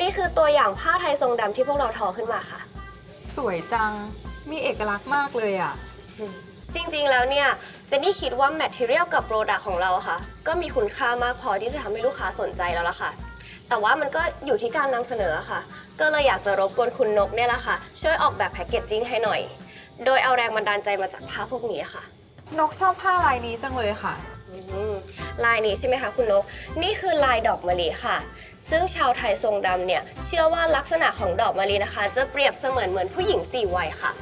นี่คือตัวอย่างผ้าไทยทรงดำที่พวกเราทอขึ้นมาค่ะ สวยจัง มีเอกลักษณ์มากเลยอะ จริงๆ แล้วเนี่ยเจนนี่คิดว่าแมทเทียลกับโปรดักของเราอะค่ะ ก็มีคุณค่ามากพอที่จะทำให้ลูกค้าสนใจแล้วล่ะค่ะ แต่ว่ามันก็อยู่ที่การนำเสนอค่ะ ก็เลยอยากจะรบกวนคุณนกเนี่ยแหละค่ะ ช่วยออกแบบแพคเกจจิ้งให้หน่อย โดยเอาแรงบันดาลใจมาจากผ้าพวกนี้ค่ะ นกชอบผ้าลายนี้จังเลยค่ะอืม ลายนี้ใช่ไหมคะคุณนก นี่คือลายดอกมะลิค่ะ ซึ่งชาวไทยทรงดำเนี่ย เชื่อว่าลักษณะของดอกมะลินะคะ จะเปรียบเสมือนเหมือนผู้หญิงสี่วัยค่ะ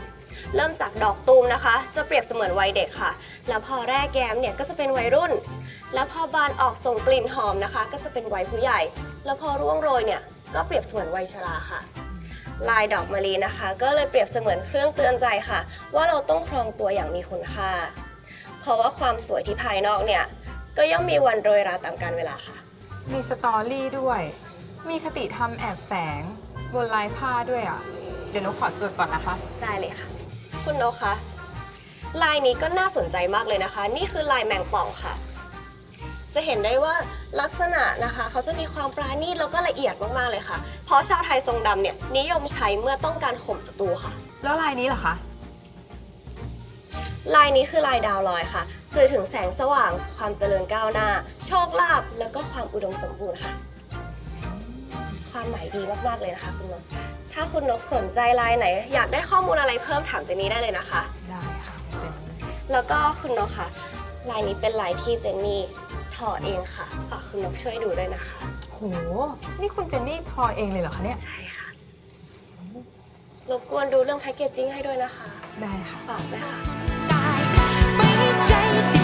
เริ่มจากดอกตูมนะคะ จะเปรียบเสมือนวัยเด็กค่ะ แล้วพอแรกแย้มเนี่ยก็จะเป็นวัยรุ่น แล้วพอบานออกส่งกลิ่นหอมนะคะ ก็จะเป็นวัยผู้ใหญ่ แล้วพอร่วงโรยเนี่ยก็เปรียบเสมือนวัยชราค่ะลายดอกมะลินะคะ ก็เลยเปรียบเสมือนเครื่องเตือนใจค่ะ ว่าเราต้องครองตัวอย่างมีคุณค่า เพราะว่าความสวยที่ภายนอกเนี่ย ก็ย่อมมีวันโรยราตามกาลเวลาค่ะ มีสตอรี่ด้วย มีคติธรรมแอบแฝง บนลายผ้าด้วยอะ เดี๋ยวนกขอจดก่อนนะคะ ได้เลยค่ะ คุณนกคะลายนี้ก็น่าสนใจมากเลยนะคะ นี่คือลายแมงป่องค่ะ จะเห็นได้ว่าลักษณะนะคะ เขาจะมีความปราณีตแล้วก็ละเอียดมากๆเลยค่ะ เพราะชาวไทยทรงดำเนี่ยนิยมใช้เมื่อต้องการข่มศัตรูค่ะ แล้วลายนี้เหรอคะ ลายนี้คือลายดาวลอยค่ะ สื่อถึงแสงสว่าง ความเจริญก้าวหน้า โชคลาภแล้วก็ความอุดมสมบูรณ์ค่ะ ความหมายดีมากๆเลยนะคะคุณนก ถ้าคุณนกสนใจลายไหน อยากได้ข้อมูลอะไรเพิ่มถามเจนนี่ได้เลยนะคะ ได้ค่ะเจนนี่แล้วก็คุณนกค่ะ ลายนี้เป็นลายที่เจนนี่ถอเองค่ะ ฝากคุณนกช่วยดูด้วยนะคะ โห นี่คุณเจนนี่ทอเองเลยเหรอคะเนี่ย ใช่ค่ะ รบกวนดูเรื่องแพคเกจจิ้งให้ด้วยนะคะ ได้ค่ะ ฝากด้วยค่ะ change.